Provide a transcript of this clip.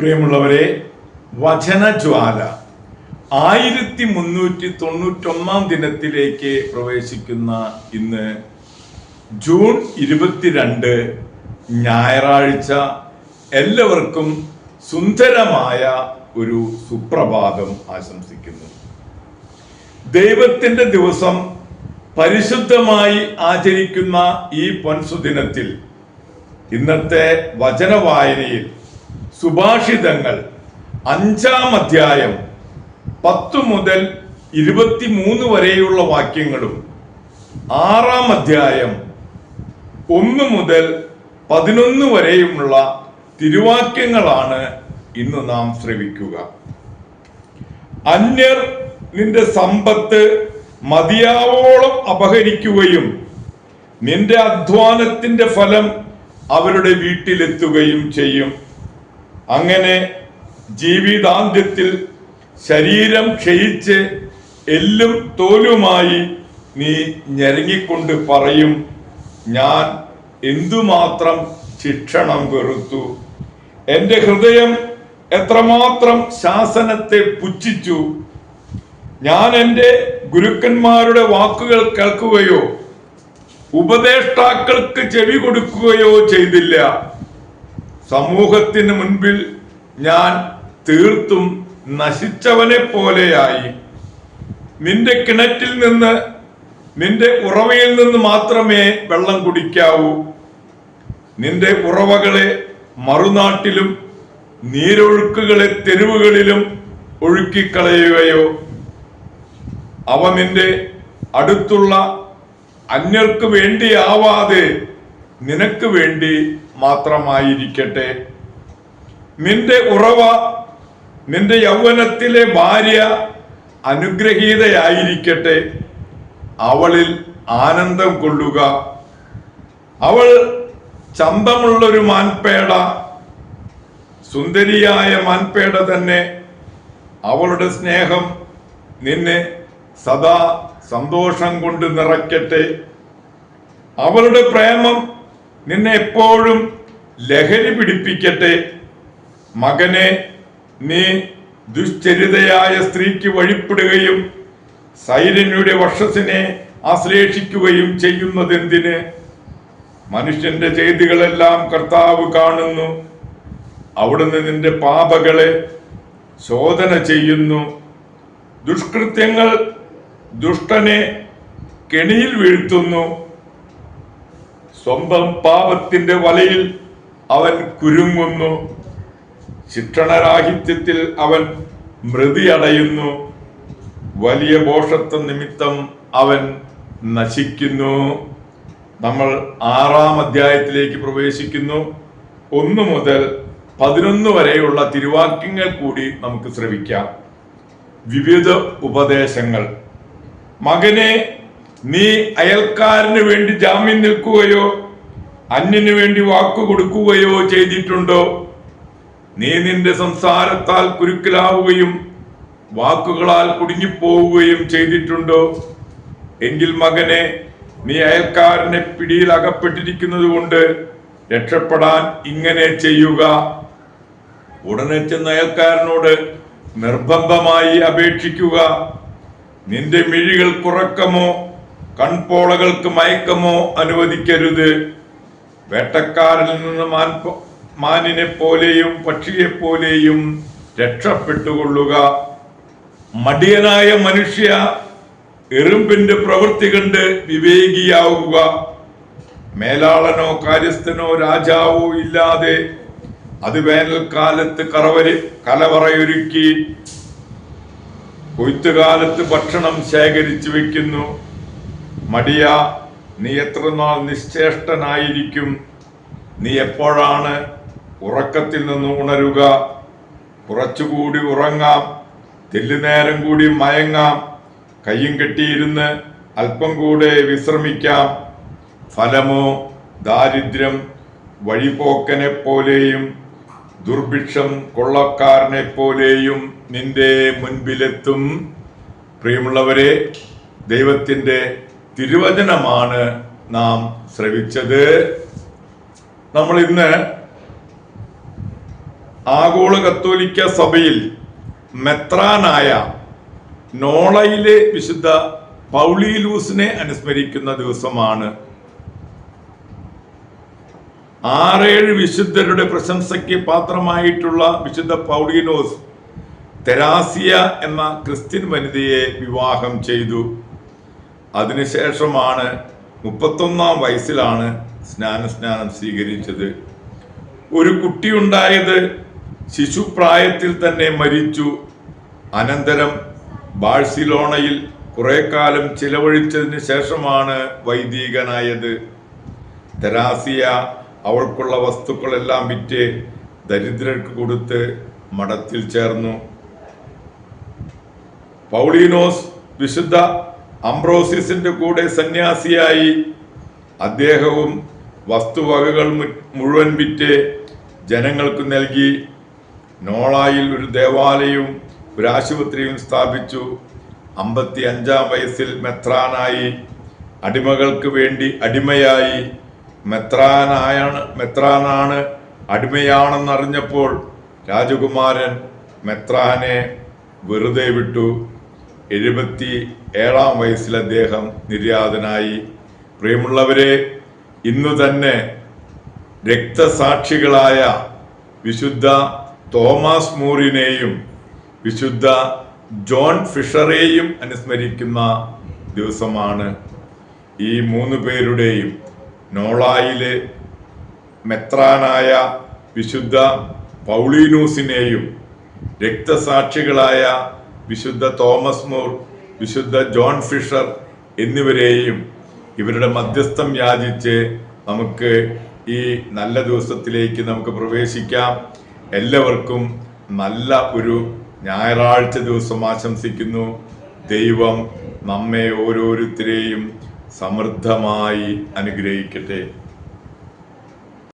പ്രിയമുള്ളവരെ വചനജ്വാല ആയിരത്തി മുന്നൂറ്റി തൊണ്ണൂറ്റൊന്നാം ദിനത്തിലേക്ക് പ്രവേശിക്കുന്ന ഇന്ന് ജൂൺ ഇരുപത്തിരണ്ട് ഞായറാഴ്ച എല്ലാവർക്കും സുന്ദരമായ ഒരു സുപ്രഭാതം ആശംസിക്കുന്നു. ദൈവത്തിന്റെ ദിവസം പരിശുദ്ധമായി ആചരിക്കുന്ന ഈ പൊൻസുദിനത്തിൽ ഇന്നത്തെ വചനവായനയിൽ സുഭാഷിതങ്ങൾ. അഞ്ചാം അധ്യായം പത്ത് മുതൽ ഇരുപത്തിമൂന്ന് വരെയുള്ള വാക്യങ്ങളും ആറാം അധ്യായം ഒന്ന് മുതൽ പതിനൊന്ന് വരെയുമുള്ള തിരുവാക്യങ്ങളാണ് ഇന്ന് നാം ശ്രവിക്കുക. അന്യർ നിന്റെ സമ്പത്ത് മതിയാവോളം അപഹരിക്കുകയും നിന്റെ അധ്വാനത്തിന്റെ ഫലം അവരുടെ വീട്ടിലെത്തുകയും ചെയ്യും. അങ്ങനെ ജീവിതാന്ത്യത്തിൽ ശരീരം ക്ഷയിച്ച് എല്ലും തോലുമായി നീ ഞെരങ്ങിക്കൊണ്ട് പറയും ഞാൻ എന്തുമാത്രം ശിക്ഷണം വെറുത്തു? എന്റെ ഹൃദയം എത്രമാത്രം ശാസനത്തെ പുച്ഛിച്ചു? ഞാൻ എന്റെ ഗുരുക്കന്മാരുടെ വാക്കുകൾ കേൾക്കുകയോ ഉപദേഷ്ടാക്കൾക്ക് ചെവി കൊടുക്കുകയോ ചെയ്തില്ല? സമൂഹത്തിന് മുൻപിൽ ഞാൻ തീർത്തും നശിച്ചവനെ പോലെയായി. നിന്റെ കിണറ്റിൽ നിന്ന് നിന്റെ ഉറവയിൽ നിന്ന് മാത്രമേ വെള്ളം കുടിക്കാവൂ. നിന്റെ ഉറവകളെ മറുനാട്ടിലും നീരൊഴുക്കുകളെ തെരുവുകളിലും ഒഴുക്കിക്കളയുകയോ. അവ നിന്റെ അടുത്തുള്ള അന്യർക്ക് വേണ്ടിയാവാതെ നിനക്ക് വേണ്ടി മാത്രമായിരിക്കട്ടെ. നിന്റെ ഉറവ നിന്റെ യൗവനത്തിലെ ഭാര്യ അനുഗ്രഹീതയായിരിക്കട്ടെ. അവളിൽ ആനന്ദം കൊള്ളുക. അവൾ ചന്തമുള്ളൊരു മാൻപേട സുന്ദരിയായ മാൻപേട തന്നെ. അവളുടെ സ്നേഹം നിന്നെ സദാ സന്തോഷം കൊണ്ട് നിറയ്ക്കട്ടെ. അവളുടെ പ്രേമം നിന്നെ എപ്പോഴും ലഹരി പിടിപ്പിക്കട്ടെ. മകനെ നീ ദുശ്ചരിതയായ സ്ത്രീക്ക് വഴിപ്പെടുകയും സൈരന്യുടെ വർഷസിനെ ആശ്ലേഷിക്കുകയും ചെയ്യുന്നതെന്തിന്? മനുഷ്യന്റെ ചെയ്തികളെല്ലാം കർത്താവ് കാണുന്നു. അവിടുന്ന് നിന്റെ പാപകളെ ശോധന ചെയ്യുന്നു. ദുഷ്കൃത്യങ്ങൾ ദുഷ്ടനെ കെണിയിൽ വീഴ്ത്തുന്നു. സ്വന്തം പാപത്തിന്റെ വലയിൽ അവൻ കുരുങ്ങുന്നു. ശിക്ഷണരാഹിത്യത്തിൽ അവൻ മൃതി അടയുന്നു വലിയ ബോഷത്വ നിമിത്തം അവൻ നശിക്കുന്നു. നമ്മൾ ആറാം അധ്യായത്തിലേക്ക് പ്രവേശിക്കുന്നു. ഒന്ന് മുതൽ പതിനൊന്ന് വരെയുള്ള തിരുവാക്യങ്ങൾ കൂടി നമുക്ക് ശ്രവിക്കാം. വിവിധ ഉപദേശങ്ങൾ. മകനെ നീ അയൽക്കാരന് വേണ്ടി ജാമ്യം നിൽക്കുകയോ അന്യന് വേണ്ടി വാക്കു കൊടുക്കുകയോ ചെയ്തിട്ടുണ്ടോ? നീ നിന്റെ സംസാരത്താൽ കുരുക്കിലാവുകയും വാക്കുകളാൽ കുടുങ്ങിപ്പോവുകയും ചെയ്തിട്ടുണ്ടോ? എങ്കിൽ മകനെ നീ അയൽക്കാരനെ പിടിയിൽ അകപ്പെട്ടിരിക്കുന്നത് കൊണ്ട് രക്ഷപ്പെടാൻ ഇങ്ങനെ ചെയ്യുക. ഉടനെ ചെന്ന് അയൽക്കാരനോട് നിർബന്ധമായി അപേക്ഷിക്കുക. നിന്റെ മിഴികൾ കുറക്കമോ? കൺപോളകൾക്ക് മയക്കമോ അനുവദിക്കരുത്. വേട്ടക്കാരിൽ നിന്ന് മാനിനെ പോലെയും പക്ഷിയെ പോലെയും രക്ഷപ്പെട്ടുകൊള്ളുക. മടിയനായ മനുഷ്യ എറുമ്പിന്റെ പ്രവൃത്തി കണ്ട് വിവേകിയാവുക. മേലാളനോ കാര്യസ്ഥനോ രാജാവോ ഇല്ലാതെ അത് വേനൽക്കാലത്ത് കറവരി കലവറയൊരുക്കി. കൊയ്ത്തുകാലത്ത് ഭക്ഷണം ശേഖരിച്ചു വെക്കുന്നു. മടിയ നീ എത്രനാൾ നിശ്ചേഷ്ടനായിരിക്കും? നീ എപ്പോഴാണ് ഉറക്കത്തിൽ നിന്ന് ഉണരുക? കുറച്ചുകൂടി ഉറങ്ങാം തെല്ലുനേരം കൂടി മയങ്ങാം കയ്യും കെട്ടിയിരുന്ന് അല്പം കൂടെ വിശ്രമിക്കാം. ഫലമോ ദാരിദ്ര്യം വഴിപോക്കനെ പോലെയും ദുർഭിക്ഷം കൊള്ളക്കാരനെ പോലെയും നിന്റെ മുൻപിലെത്തും. പ്രിയമുള്ളവരെ ദൈവത്തിന്റെ തിരുവചനമാണ് നാം ശ്രവിച്ചത്. നമ്മൾ ഇന്ന് ആഗോള കത്തോലിക്ക സഭയിൽ മെത്രാനായ നോളയിലെ വിശുദ്ധ പൗളിയിലൂസിനെ അനുസ്മരിക്കുന്ന ദിവസമാണ്. ആറേഴ് വിശുദ്ധരുടെ പ്രശംസയ്ക്ക് പാത്രമായിട്ടുള്ള വിശുദ്ധ പൗളിനോസ് തെരാസിയ എന്ന ക്രിസ്ത്യൻ വനിതയെ വിവാഹം ചെയ്തു. അതിനുശേഷമാണ് മുപ്പത്തൊന്നാം വയസ്സിലാണ് സ്നാന സ്നാനം സ്വീകരിച്ചത്. ഒരു കുട്ടിയുണ്ടായത് ശിശുപ്രായത്തിൽ തന്നെ മരിച്ചു. അനന്തരം ബാഴ്സിലോണയിൽ കുറെ കാലം ചിലവഴിച്ചതിന് ശേഷമാണ് വൈദികനായത്. തെരാസിയ അവൾക്കുള്ള വസ്തുക്കളെല്ലാം വിറ്റ് ദരിദ്രർക്ക് കൊടുത്ത് മഠത്തിൽ ചേർന്നു. പൗളീനോസ് വിശുദ്ധ അംബ്രോസിസിന്റെ കൂടെ സന്യാസിയായി അദ്ദേഹവും വസ്തുവകകൾ മുഴുവൻ വിറ്റ് ജനങ്ങൾക്ക് നൽകി. നോളായിൽ ഒരു ദേവാലയവും ഒരു ആശുപത്രിയും സ്ഥാപിച്ചു. അമ്പത്തി അഞ്ചാം വയസ്സിൽ മെത്രാനായി. അടിമകൾക്ക് വേണ്ടി അടിമയായി. മെത്രാനായാണ് മെത്രാനാണ് അടിമയാണെന്നറിഞ്ഞപ്പോൾ രാജകുമാരൻ മെത്രാനെ വെറുതെ വിട്ടു. എഴുപത്തി ഏഴാം വയസ്സിൽ അദ്ദേഹം നിര്യാതനായി. പ്രിയമുള്ളവരെ ഇന്നു തന്നെ രക്തസാക്ഷികളായ വിശുദ്ധ തോമസ് മൂറിനെയും വിശുദ്ധ ജോൺ ഫിഷറേയും അനുസ്മരിക്കുന്ന ദിവസമാണ് ഈ മൂന്ന് പേരുടെയും നോളായിലെ മെത്രാനായ വിശുദ്ധ പൗളീനൂസിനെയും രക്തസാക്ഷികളായ വിശുദ്ധ തോമസ് മോർ വിശുദ്ധ ജോൺ ഫിഷർ എന്നിവരെയും ഇവരുടെ മധ്യസ്ഥം യാചിച്ച് നമുക്ക് ഈ നല്ല ദിവസത്തിലേക്ക് നമുക്ക് പ്രവേശിക്കാം. എല്ലാവർക്കും നല്ല ഒരു ഞായറാഴ്ച ദിവസം ആശംസിക്കുന്നു. ദൈവം നമ്മെ ഓരോരുത്തരെയും സമൃദ്ധമായി അനുഗ്രഹിക്കട്ടെ.